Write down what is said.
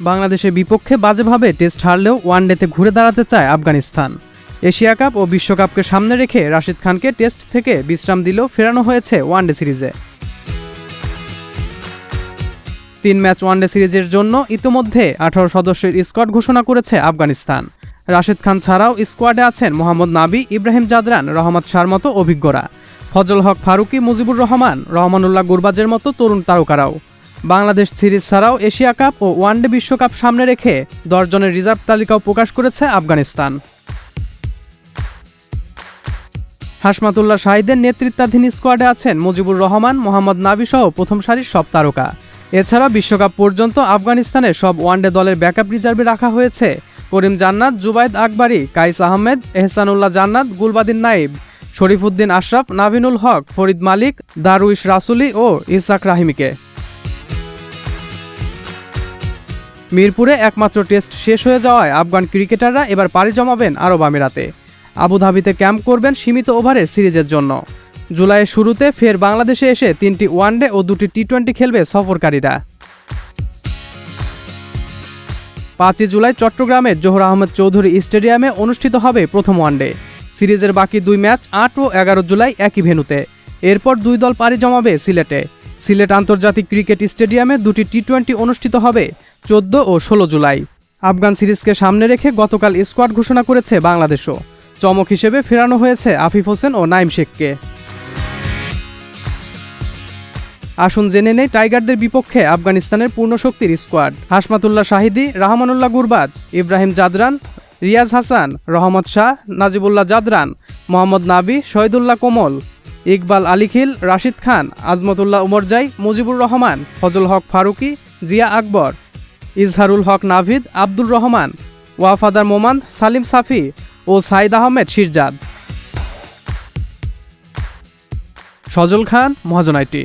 বাংলাদেশের বিপক্ষে বাজেভাবে টেস্ট হারলেও ওয়ানডেতে ঘুরে দাঁড়াতে চায় আফগানিস্তান। এশিয়া কাপ ও বিশ্বকাপকে সামনে রেখে রাশিদ খানকে টেস্ট থেকে বিশ্রাম দিলেও ফেরানো হয়েছে ওয়ানডে সিরিজে। তিন ম্যাচ ওয়ানডে সিরিজের জন্য ইতোমধ্যে আঠারো সদস্যের স্কোয়াড ঘোষণা করেছে আফগানিস্তান। রাশিদ খান ছাড়াও স্কোয়াডে আছেন মোহাম্মদ নাবি, ইব্রাহিম জাদরান, রহমত শাহর মতো অভিজ্ঞরা। ফজল হক ফারুকি, মুজিবুর রহমান, রহমানুল্লাহ গুরবাজের মতো তরুণ তারকারাও। বাংলাদেশ সিরিজ ছাড়াও এশিয়া কাপ ও ওয়ানডে বিশ্বকাপ সামনে রেখে দশজনের রিজার্ভ তালিকাও প্রকাশ করেছে আফগানিস্তান। হাসমাতুল্লাহ শাহিদের নেতৃত্বাধীন স্কোয়াডে আছেন মুজিবুর রহমান, মোহাম্মদ নাবি সহ প্রথম সারির সব তারকা। এছাড়া বিশ্বকাপ পর্যন্ত আফগানিস্তানে সব ওয়ানডে দলের ব্যাকআপ রিজার্ভে রাখা হয়েছে করিম জান্নাত, জুবাইদ আকবরী, কাইস আহমেদ, এহসানুল্লাহ জান্নাত, গুলবাদিন নাইব, শরীফুদ্দিন আশরাফ, নাভিনুল হক, ফরিদ মালিক, দারুইশ রাসুলি ও ইসাক রাহিমিকে। মিরপুরে একমাত্র টেস্ট শেষ হয়ে যাওয়ায় আফগান ক্রিকেটাররা এবার পাড়ি জমাবেন আরব আমিরাতে। আবুধাবিতে ক্যাম্প করবেন সীমিত ওভারের সিরিজের জন্য। জুলাইয়ের শুরুতে ফের বাংলাদেশে এসে তিনটি ওয়ানডে ও দুটি টি টোয়েন্টি খেলবে সফরকারীরা। পাঁচই জুলাই চট্টগ্রামের জোহর আহমেদ চৌধুরী স্টেডিয়ামে অনুষ্ঠিত হবে প্রথম ওয়ানডে। সিরিজের বাকি দুই ম্যাচ আট ও এগারো জুলাই একই ভেন্যুতে। এরপর দুই দল পাড়ি জমাবে সিলেটে। সিলেট আন্তর্জাতিক ক্রিকেট স্টেডিয়ামে দুটি টি টোয়েন্টি অনুষ্ঠিত হবে চোদ্দ ও ষোলো জুলাই। আফগান সিরিজকে সামনে রেখে গতকাল স্কোয়াড ঘোষণা করেছে বাংলাদেশও। চমক হিসেবে ফেরানো হয়েছে আফিফ হোসেন ও নাইম শেখকে। আসুন জেনে নেই টাইগারদের বিপক্ষে আফগানিস্তানের পূর্ণশক্তির স্কোয়াড। হাসমাতুল্লাহ শাহিদি, রাহমানুল্লাহ গুরবাজ, ইব্রাহিম জাদরান, রিয়াজ হাসান, রহমত শাহ, নাজিবুল্লাহ জাদরান, মোহাম্মদ নাবি, শহীদুল্লাহ কোমল ইকবাল আলিখিল, রাশিদ খান, আজমতুল্লাহ উমরজাই মুজিবুর রহমান, ফজল হক ফারুকি, জিয়া আকবর, ইজহারুল হক নাভিদ, আব্দুর রহমান, ওয়াফাদার মোমান সালিম সাফি ও সাইদ আহমেদ শিরজাদ। সজল খান, মহাজনাইটি।